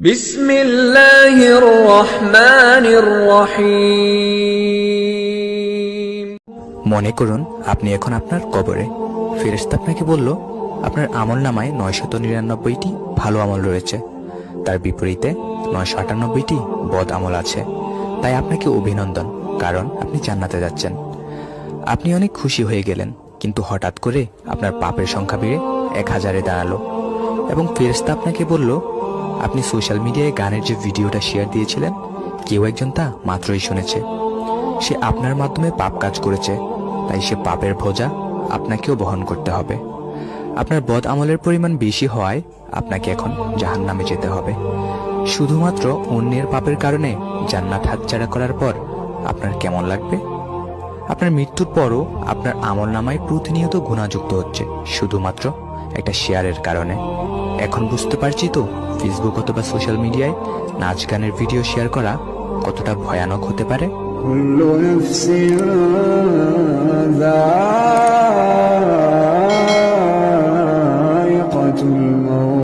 بسم الله الرحمن الرحيم মনে করুন আপনি এখন আপনার কবরে ফেরেশতা আপনাকে বলল আপনার আমল নামায় নয়শত নিরানব্বইটি ভালো আমল রয়েছে তার বিপরীতে নয়শো আটানব্বইটি বদ আমল আছে তাই আপনাকে অভিনন্দন কারণ আপনি জান্নাতে যাচ্ছেন আপনি অনেক খুশি হয়ে গেলেন কিন্তু হঠাৎ করে আপনার পাপের সংখ্যা বেড়ে এক হাজারে দাঁড়ালো এবং ফেরেশতা আপনাকে বলল আপনি সোশ্যাল মিডিয়ায় গানের যে ভিডিওটা শেয়ার দিয়েছিলেন, কেউ একজন তা মাত্রই শুনেছে। সে আপনার মাধ্যমে পাপ কাজ করেছে, তাই সে পাপের ভোজা আপনাকেও বহন করতে হবে। আপনার বদ আমলের পরিমাণ বেশি হওয়ায় আপনাকে এখন জাহান নামে যেতে হবে। শুধুমাত্র অন্যের পাপের কারণে জান্নাত হাতছাড়া করার পর আপনার কেমন লাগবে? আপনার মৃত্যুর পরও আপনার আমল নামায় প্রতিনিয়ত গুণাযুক্ত হচ্ছে, শুধুমাত্র একটা শেয়ারের কারণে। এখন বুঝতে পারছি তো ফেসবুক অথবা সোশ্যাল মিডিয়ায় নাচ গানের ভিডিও শেয়ার করা কতটা ভয়ানক হতে পারে? الموت